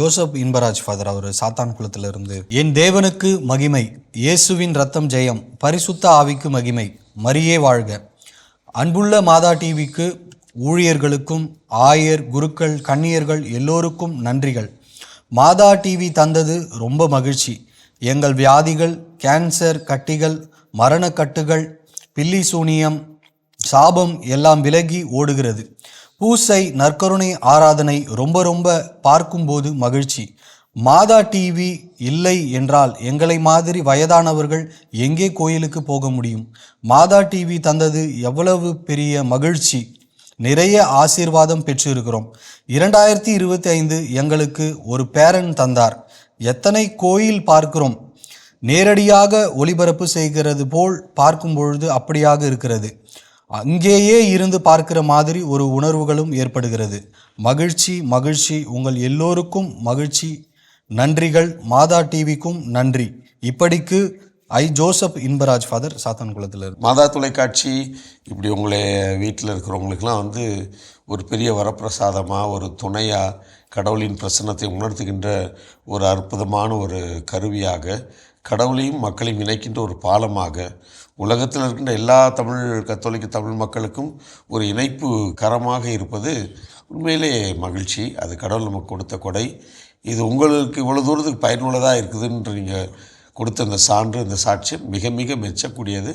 Joseph Inbaraj father அவர் சாத்தான் குளத்திலிருந்து என் தேவனுக்கு மகிமை இயேசுவின் ரத்தம் ஜெயம் பரிசுத்த ஆவிக்கு மகிமை மரியே வாழ்க. அன்புள்ள மாதா டிவிக்கு ஊழியர்களுக்கும் ஆயர் குருக்கள் கன்னியர்கள் எல்லோருக்கும் நன்றிகள். மாதா டிவி தந்தது ரொம்ப மகிழ்ச்சி. எங்கள் வியாதிகள் கேன்சர் கட்டிகள் மரணக்கட்டுகள் பில்லி சூனியம் சாபம் எல்லாம் விலகி ஓடுகிறது. பூசை நற்கருணை ஆராதனை ரொம்ப ரொம்ப பார்க்கும்போது மகிழ்ச்சி. மாதா டிவி இல்லை என்றால் எங்களை மாதிரி வயதானவர்கள் எங்கே கோயிலுக்கு போக முடியும்? மாதா டிவி தந்தது எவ்வளவு பெரிய மகிழ்ச்சி. நிறைய ஆசீர்வாதம் பெற்றிருக்கிறோம். இரண்டாயிரத்தி இருபத்தி ஐந்து எங்களுக்கு ஒரு பேரன் தந்தார். எத்தனை கோயில் பார்க்கிறோம்? நேரடியாக ஒளிபரப்பு செய்கிறது போல் பார்க்கும் பொழுது அப்படியாக இருக்கிறது. அங்கேயே இருந்து பார்க்கிற மாதிரி ஒரு உணர்வுகளும் ஏற்படுகிறது. மகிழ்ச்சி மகிழ்ச்சி. உங்கள் எல்லோருக்கும் மகிழ்ச்சி. நன்றிகள். மாதா டிவிக்கும் நன்றி. இப்படிக்கு ஐ. ஜோசப் இன்பராஜ் ஃபாதர் சாத்தான்குளத்தில் இருக்கு மாதா தொலைக்காட்சி இப்படி உங்களை வீட்டில் இருக்கிறவங்களுக்கெல்லாம் வந்து ஒரு பெரிய வரப்பிரசாதமாக ஒரு துணையாக கடவுளின் பிரசன்னத்தை உணர்த்துகின்ற ஒரு அற்புதமான ஒரு கருவியாக கடவுளையும் மக்களையும் இணைக்கின்ற ஒரு பாலமாக உலகத்தில் இருக்கின்ற எல்லா தமிழ் கத்தோலிக்க தமிழ் மக்களுக்கும் ஒரு இணைப்பு கரமாக இருப்பது உண்மையிலே மகிழ்ச்சி. அது கடவுள் நமக்கு கொடுத்த கொடை. இது உங்களுக்கு இவ்வளோ தூரத்துக்கு பயனுள்ளதாக இருக்குதுன்ற நீங்கள் கொடுத்த இந்த சான்று இந்த சாட்சியம் மிக மிக மெச்சக்கூடியது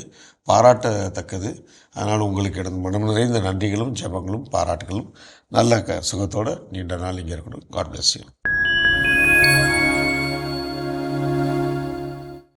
பாராட்டத்தக்கது. அதனால் உங்களுக்கு எனது மனம் நிறைந்த நன்றிகளும் ஜெபங்களும் பாராட்டுகளும். நல்ல க சுகத்தோடு நீண்ட நாள் இங்கே இருக்கணும். God bless you